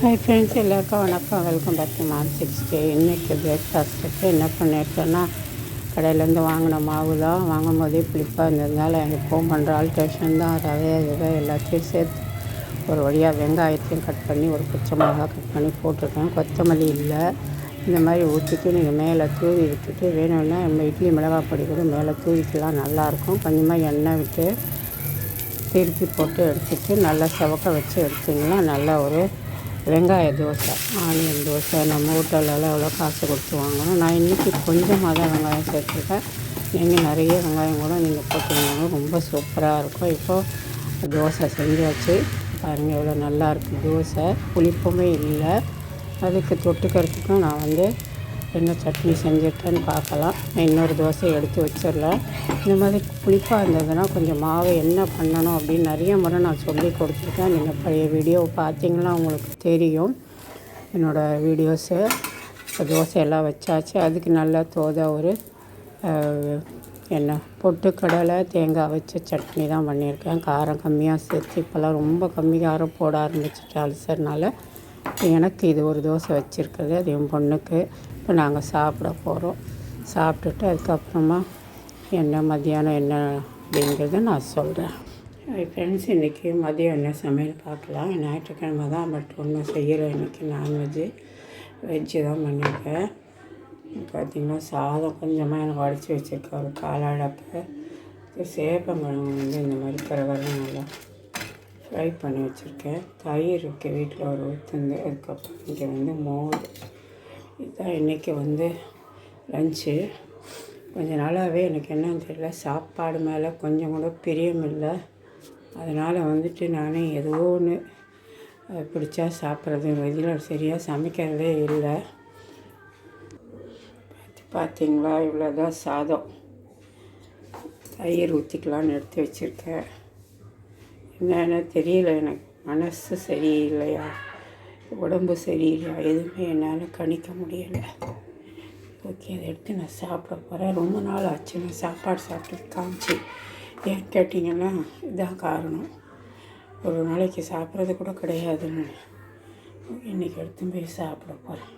Hi friends எல்லாருக்கும் வணக்கம். Welcome back to Mark sixty இன்றைக்கி பிரேக்ஃபாஸ்ட்டுக்கு என்ன பண்ணியிருக்கேன்னா கடையிலேருந்து வாங்கின மாவு தான். வாங்கும் போதே புளிப்பாக இருந்ததுனால எனக்கு ஃபோன் பண்ணுற ஆல்ட்ரேஷன் தான். ரவை இதை எல்லாத்தையும் சேர்த்து ஒரு வழியாக வெங்காயத்தையும் கட் பண்ணி ஒரு பச்சை மிளகா கட் பண்ணி போட்டிருக்கேன். கொத்தமல்லி இல்லை. இந்த மாதிரி ஊற்றிட்டு நீங்கள் மேலே தூவி விட்டுட்டு வேணும்னா நம்ம இட்லி மிளகாய் பொடி கூட மேலே தூவிக்கலாம். நல்லாயிருக்கும். கொஞ்சமாக எண்ணெய் விட்டு திருப்பி போட்டு எடுத்துட்டு நல்லா செவக்க வச்சு எடுத்திங்கன்னா நல்லா ஒரு வெங்காய தோசை ஆனியன் தோசை நம்ம ஹோட்டலெல்லாம் எவ்வளோ காசு கொடுத்து வாங்கணும். நான் இன்றைக்கி கொஞ்சமாக தான் வெங்காயம் சேர்த்துருக்கேன். நீங்கள் நிறைய வெங்காயம் கூட நீங்கள் போட்டுருந்தாங்க ரொம்ப சூப்பராக இருக்கும். இப்போது தோசை செஞ்சாச்சு. பாருங்கள் எவ்வளோ நல்லாயிருக்கு தோசை. புளிப்புமே இல்லை. அதுக்கு தொட்டுக்கிறதுக்கும் நான் வந்து என்ன சட்னி செஞ்சுட்டேன்னு பார்க்கலாம். நான் இன்னொரு தோசை எடுத்து வச்சிடலாம் இந்த மாதிரி புளிப்பாக இருந்ததுன்னா கொஞ்சம் மாவு என்ன பண்ணணும் அப்படின்னு நிறைய முறை நான் சொல்லி கொடுத்துருக்கேன். நீங்கள் பழைய வீடியோ பார்த்தீங்கன்னா உங்களுக்கு தெரியும். என்னோடய வீடியோஸு தோசையெல்லாம் வச்சாச்சு. அதுக்கு நல்லா தோத ஒரு என்ன பொட்டுக்கடலை தேங்காய் வச்ச சட்னி தான் பண்ணியிருக்கேன். காரம் கம்மியாக சேர்த்து இப்போல்லாம் ரொம்ப கம்மி காரம் போட ஆரம்பிச்சிட்டு அல்சர்னால எனக்கு இது ஒரு தோசை வச்சுருக்குது அது என் பொண்ணுக்கு. இப்போ நாங்கள் சாப்பிட போகிறோம் சாப்பிட்டுட்டு அதுக்கப்புறமா என்ன மதியானம் என்ன அப்படிங்கிறத நான் சொல்கிறேன் ஃப்ரெண்ட்ஸ் இன்றைக்கி மதியம் என்ன சமையல் பார்க்கலாம். ஞாயிற்றுக்கிழமை தான் பட் ஒன்றும் செய்யலை. இன்றைக்கி நான்வெஜ்ஜு வெஜ்ஜு தான் பண்ணியிருக்கேன். பார்த்திங்கன்னா சாதம் கொஞ்சமாக எனக்கு உடச்சி வச்சுருக்கேன். ஒரு காலாடப்பை சேப்பங்கிழங்கு வந்து இந்த மாதிரி கரகரம் நல்லா ஃப்ரை பண்ணி வச்சுருக்கேன். தயிர் இருக்குது வீட்டில் ஒரு ஊற்றுந்து அதுக்கப்புறம் இங்கே வந்து மோர். இதுதான் இன்றைக்கி வந்து லஞ்சு கொஞ்ச நாளாகவே எனக்கு என்னன்னு தெரியல. சாப்பாடு மேலே கொஞ்சம் கூட பிரியம் இல்லை. அதனால் வந்துட்டு நானே ஏதோ ஒன்று பிடிச்சா சாப்பிட்றது. வெளியில் சரியாக சமைக்கிறதே இல்லை. பார்த்தீங்களா? இவ்வளோதான் சாதம். தயிர் ஊற்றிக்கலான்னு எடுத்து வச்சுருக்கேன். என்னென்னு தெரியல எனக்கு. மனசு சரியில்லையா? உடம்பு சரியில்லையா? எதுவுமே என்னால் கணிக்க முடியலை. ஓகே அதை எடுத்து நான் சாப்பிட போகிறேன் ரொம்ப நாள் ஆச்சு. நான் சாப்பாடு சாப்பிட்டு காமிச்சு. ஏன் கேட்டிங்கன்னா இதுதான் காரணம். ஒரு நாளைக்கு சாப்பிட்றது கூட கிடையாதுன்னு. இன்றைக்கி எடுத்து போய் சாப்பிட போகிறேன்